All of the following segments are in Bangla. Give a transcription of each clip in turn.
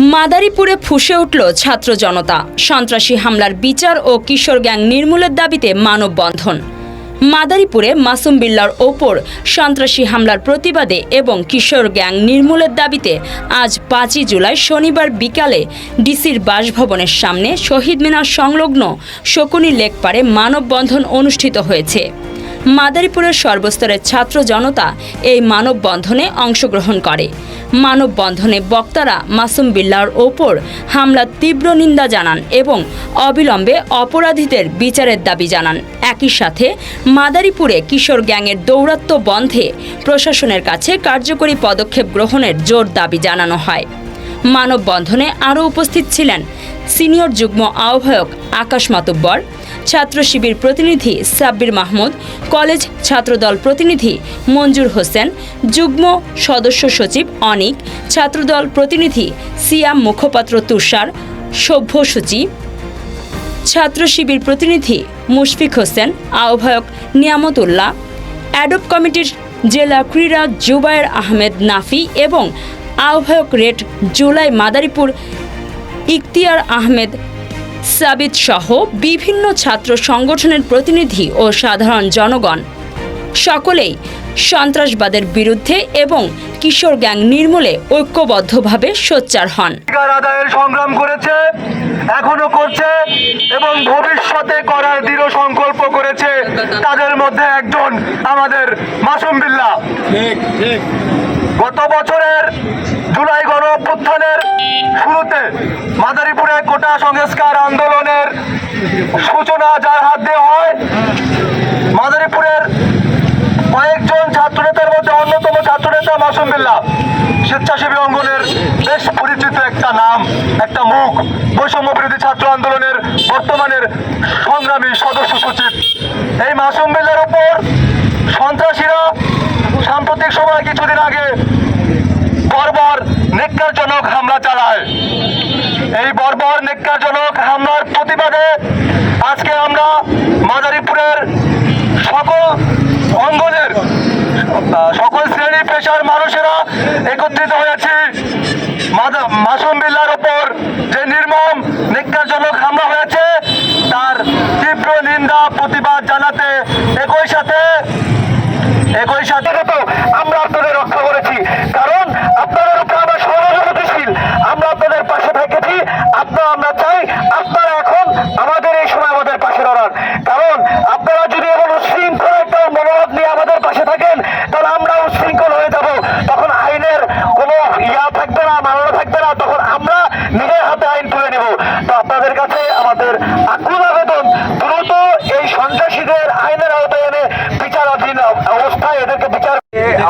মাদারীপুরে ফুসে উঠল ছাত্র জনতা। সন্ত্রাসী হামলার বিচার ও কিশোর গ্যাং নির্মূলের দাবিতে মানববন্ধন। মাদারীপুরে মাসুম বিল্লার ওপর সন্ত্রাসী হামলার প্রতিবাদে এবং কিশোর গ্যাং নির্মূলের দাবিতে আজ পাঁচই জুলাই শনিবার বিকালে ডিসির বাসভবনের সামনে শহীদ মিনার সংলগ্ন শকুনি লেক পারে মানববন্ধন অনুষ্ঠিত হয়েছে। মাদারীপুরের সর্বস্তরের ছাত্র জনতা এই মানববন্ধনে অংশগ্রহণ করে। মানববন্ধনে বক্তারা মাসুম বিল্লার ওপর হামলার তীব্র নিন্দা জানান এবং অবিলম্বে অপরাধীদের বিচারের দাবি জানান। একই সাথে মাদারীপুরে কিশোর গ্যাংয়ের দৌরাত্ম্য বন্ধে প্রশাসনের কাছে কার্যকরী পদক্ষেপ গ্রহণের জোর দাবি জানানো হয়। মানববন্ধনে আরও উপস্থিত ছিলেন সিনিয়র যুগ্ম আহ্বায়ক আকাশ মাতব্বর, ছাত্র শিবির প্রতিনিধি সাব্বির মাহমুদ, কলেজ ছাত্রদল প্রতিনিধি মঞ্জুর হোসেন, যুগ্ম সদস্য সচিব অনিক, ছাত্রদল প্রতিনিধি সিয়াম মুখপাত্র তুষার সভ্যসূচি ছাত্র শিবির প্রতিনিধি মুশফিক হোসেন, আহ্বায়ক নিয়ামতুল্লাহ অ্যাডপ কমিটির জেলা ক্রীড়া জুবায়ের আহমেদ নাফি এবং আহ্বায়ক রেড জুলাই মাদারীপুর ইখতিয়ার আহমেদ, সাবিত সহ বিভিন্ন ছাত্র সংগঠনের প্রতিনিধি ও সাধারণ জনগণ। সকলেই সন্ত্রাসবাদের বিরুদ্ধে এবং কিশোর গ্যাং নির্মূলে ঐক্যবদ্ধভাবে সোচ্চার হন। সংগ্রাম করেছে, এখনও করছে এবং ভবিষ্যতে করার দৃঢ় করেছে তাদের মধ্যে একজন আমাদের মাসুম বিল্লাহ গত বছরের জুলাই গণ অভ্যুত্থানের শুরুতে মাদারীপুরে কোটা সংস্কার আন্দোলনের সূচনা যার হাত দিয়ে হয়, মাদারীপুরের কয়েকজন ছাত্রনেতার মধ্যে অন্যতম ছাত্রনেতা মাসুম বিল্লাহ স্বেচ্ছাসেবী অঙ্গনের বেশ পরিচিত একটা নাম, একটা মুখ, বৈষম্য বিরোধী ছাত্র আন্দোলনের বর্তমানের সংগ্রামী সদস্য সচিব। এই মাসুম বিল্লার উপর সন্ত্রাসীরা সাম্প্রতিক সময় কিছুদিন আগে বর্বর নিকারজনক হামলা চালায়। এই বর্বর নিকারজনক হামলার প্রতিবাদে আজকে আমরা মাদারীপুরের সকল অঙ্গনের সকল শ্রেণি পেশার মানুষেরা একত্রিত হয়েছে। মাসুম বিল্লার উপর যে নির্মম নিকাশজনক হামলা হয়েছে, তার তীব্র নিন্দা, প্রতিবাদ জানাতে একই সাথে একই সাথে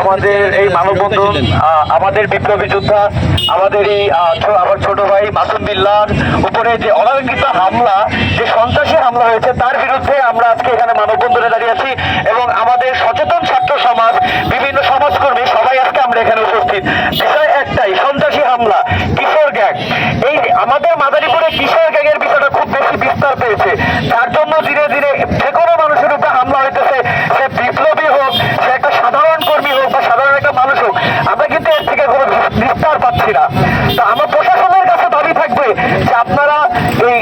আমাদের এই মানববন্ধন আমাদের বিপ্লবী যোদ্ধা, আমাদের এই আমার ছোট ভাই মাসুম বিল্লার উপরে যে অনাকাঙ্ক্ষিত হামলা, যে সন্ত্রাসী হামলা হয়েছে, তার বিরুদ্ধে আমরা আজকে এখানে মানববন্ধনে দাঁড়িয়ে আছি এবং আমাদের সচেতন ছাত্র সমাজ, বিভিন্ন সমাজকর্মী সবাই আজকে আমরা এখানে উপস্থিত। বিষয় একটাই, সন্ত্রাসী হামলা, কিশোর গ্যাং। এই আমাদের মাদারীপুরে কিশোর গ্যাংয়ের বিষয়টা খুব বেশি বিস্তার পেয়েছে। তার জন্য ধীরে ধীরে চাচ্ছি না। তা আমার প্রশাসনের কাছে দাবি থাকবে যে আপনারা এই